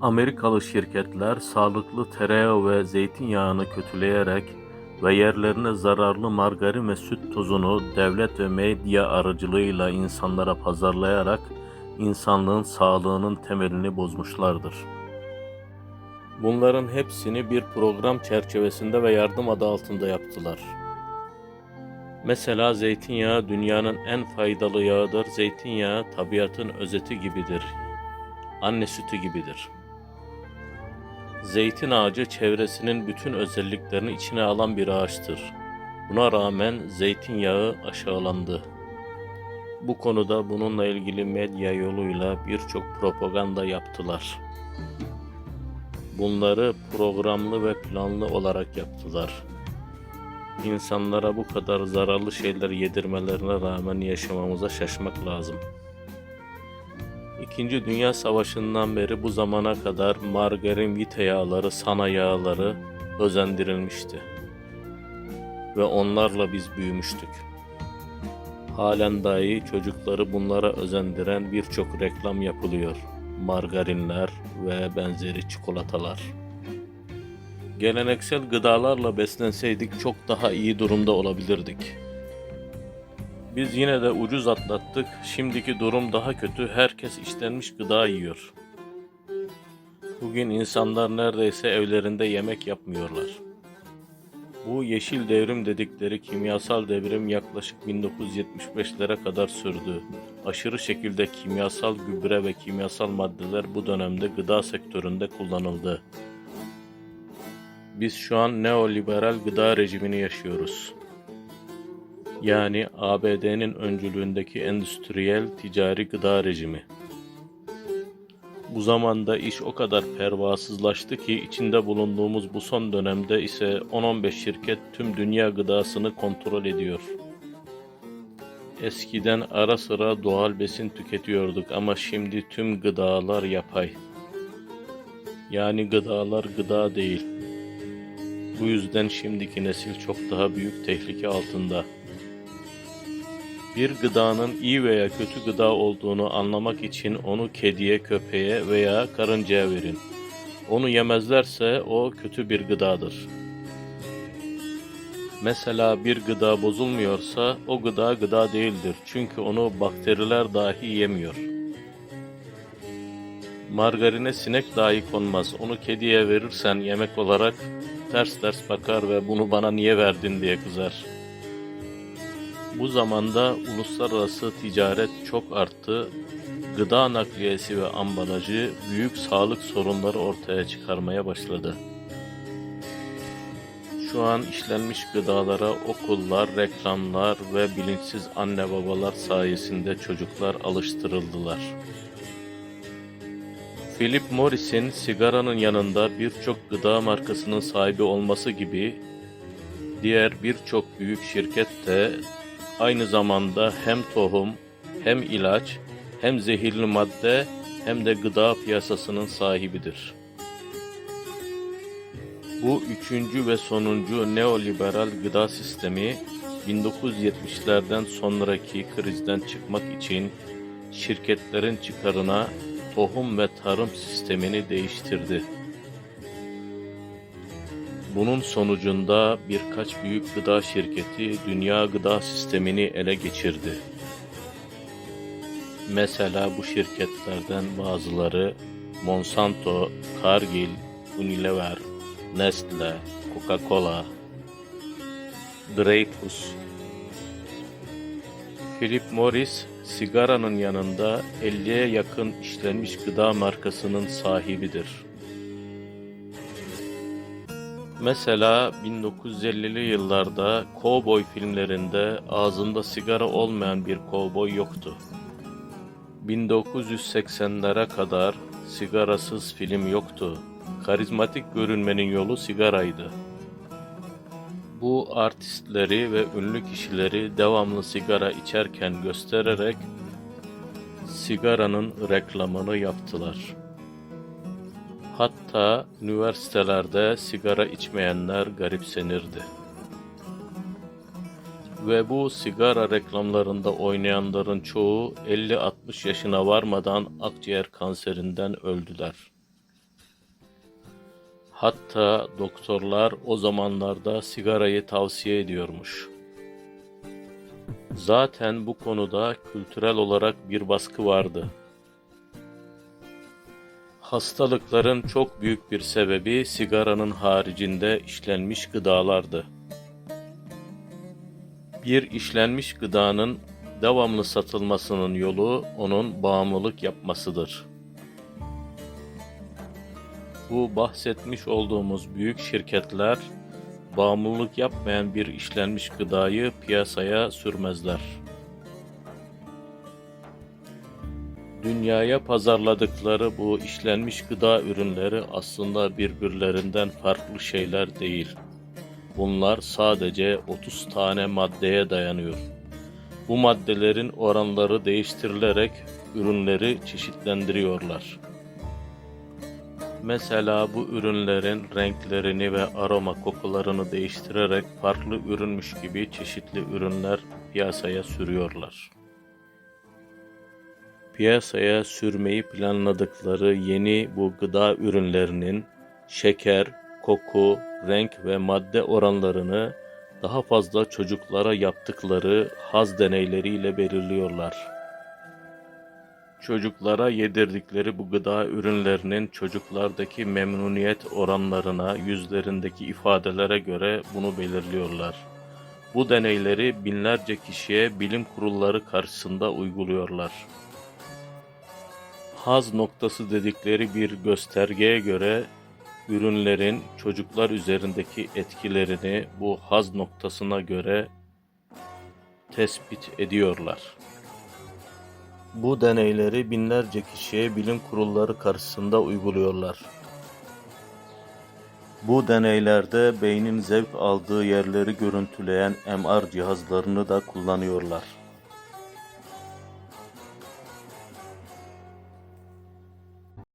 Amerikalı şirketler sağlıklı tereyağı ve zeytinyağını kötüleyerek ve yerlerine zararlı margarin ve süt tozunu devlet ve medya aracılığıyla insanlara pazarlayarak insanlığın sağlığının temelini bozmuşlardır. Bunların hepsini bir program çerçevesinde ve yardım adı altında yaptılar. Mesela zeytinyağı dünyanın en faydalı yağıdır. Zeytinyağı tabiatın özeti gibidir. Anne sütü gibidir. Zeytin ağacı çevresinin bütün özelliklerini içine alan bir ağaçtır. Buna rağmen zeytinyağı aşağılandı. Bu konuda bununla ilgili medya yoluyla birçok propaganda yaptılar. Bunları programlı ve planlı olarak yaptılar. İnsanlara bu kadar zararlı şeyler yedirmelerine rağmen yaşamamıza şaşmak lazım. İkinci Dünya Savaşı'ndan beri bu zamana kadar margarin, vite yağları, sana yağları özendirilmişti. Ve onlarla biz büyümüştük. Halen dahi çocukları bunlara özendiren birçok reklam yapılıyor. Margarinler ve benzeri çikolatalar. Geleneksel gıdalarla beslenseydik çok daha iyi durumda olabilirdik. Biz yine de ucuz atlattık. Şimdiki durum daha kötü. Herkes işlenmiş gıda yiyor. Bugün insanlar neredeyse evlerinde yemek yapmıyorlar. Bu yeşil devrim dedikleri kimyasal devrim yaklaşık 1975'lere kadar sürdü. Aşırı şekilde kimyasal gübre ve kimyasal maddeler bu dönemde gıda sektöründe kullanıldı. Biz şu an neoliberal gıda rejimini yaşıyoruz. Yani ABD'nin öncülüğündeki endüstriyel ticari gıda rejimi. Bu zamanda iş o kadar pervasızlaştı ki içinde bulunduğumuz bu son dönemde ise 10-15 şirket tüm dünya gıdasını kontrol ediyor. Eskiden ara sıra doğal besin tüketiyorduk ama şimdi tüm gıdalar yapay. Yani gıdalar gıda değil. Bu yüzden şimdiki nesil çok daha büyük tehlike altında. Bir gıdanın iyi veya kötü gıda olduğunu anlamak için onu kediye, köpeğe veya karıncaya verin. Onu yemezlerse o kötü bir gıdadır. Mesela bir gıda bozulmuyorsa o gıda gıda değildir. Çünkü onu bakteriler dahi yemiyor. Margarine sinek dahi konmaz. Onu kediye verirsen yemek olarak ters ters bakar ve bunu bana niye verdin diye kızar. Bu zamanda uluslararası ticaret çok arttı. Gıda nakliyesi ve ambalajı büyük sağlık sorunları ortaya çıkarmaya başladı. Şu an işlenmiş gıdalara okullar, reklamlar ve bilinçsiz anne babalar sayesinde çocuklar alıştırıldılar. Philip Morris'in sigaranın yanında birçok gıda markasının sahibi olması gibi diğer birçok büyük şirket de aynı zamanda hem tohum, hem ilaç, hem zehirli madde hem de gıda piyasasının sahibidir. Bu üçüncü ve sonuncu neoliberal gıda sistemi 1970'lerden sonraki krizden çıkmak için şirketlerin çıkarına tohum ve tarım sistemini değiştirdi. Bunun sonucunda birkaç büyük gıda şirketi dünya gıda sistemini ele geçirdi. Mesela bu şirketlerden bazıları Monsanto, Cargill, Unilever, Nestle, Coca-Cola, Dreyfus, Philip Morris sigaranın yanında 50'ye yakın işlenmiş gıda markasının sahibidir. Mesela 1950'li yıllarda kovboy filmlerinde ağzında sigara olmayan bir kovboy yoktu. 1980'lere kadar sigarasız film yoktu. Karizmatik görünmenin yolu sigaraydı. Bu artistleri ve ünlü kişileri devamlı sigara içerken göstererek sigaranın reklamını yaptılar. Hatta üniversitelerde sigara içmeyenler garipsenirdi. Ve bu sigara reklamlarında oynayanların çoğu 50-60 yaşına varmadan akciğer kanserinden öldüler. Hatta doktorlar o zamanlarda sigarayı tavsiye ediyormuş. Zaten bu konuda kültürel olarak bir baskı vardı. Hastalıkların çok büyük bir sebebi sigaranın haricinde işlenmiş gıdalardı. Bir işlenmiş gıdanın devamlı satılmasının yolu onun bağımlılık yapmasıdır. Bu bahsetmiş olduğumuz büyük şirketler bağımlılık yapmayan bir işlenmiş gıdayı piyasaya sürmezler. Dünyaya pazarladıkları bu işlenmiş gıda ürünleri aslında birbirlerinden farklı şeyler değil. Bunlar sadece 30 tane maddeye dayanıyor. Bu maddelerin oranları değiştirilerek ürünleri çeşitlendiriyorlar. Mesela bu ürünlerin renklerini ve aroma kokularını değiştirerek farklı ürünmüş gibi çeşitli ürünler piyasaya sürüyorlar. Piyasaya sürmeyi planladıkları yeni bu gıda ürünlerinin şeker, koku, renk ve madde oranlarını daha fazla çocuklara yaptıkları haz deneyleriyle belirliyorlar. Çocuklara yedirdikleri bu gıda ürünlerinin çocuklardaki memnuniyet oranlarına, yüzlerindeki ifadelere göre bunu belirliyorlar. Bu deneyleri binlerce kişiye bilim kurulları karşısında uyguluyorlar. Haz noktası dedikleri bir göstergeye göre ürünlerin çocuklar üzerindeki etkilerini bu haz noktasına göre tespit ediyorlar. Bu deneyleri binlerce kişiye bilim kurulları karşısında uyguluyorlar. Bu deneylerde beynin zevk aldığı yerleri görüntüleyen MR cihazlarını da kullanıyorlar.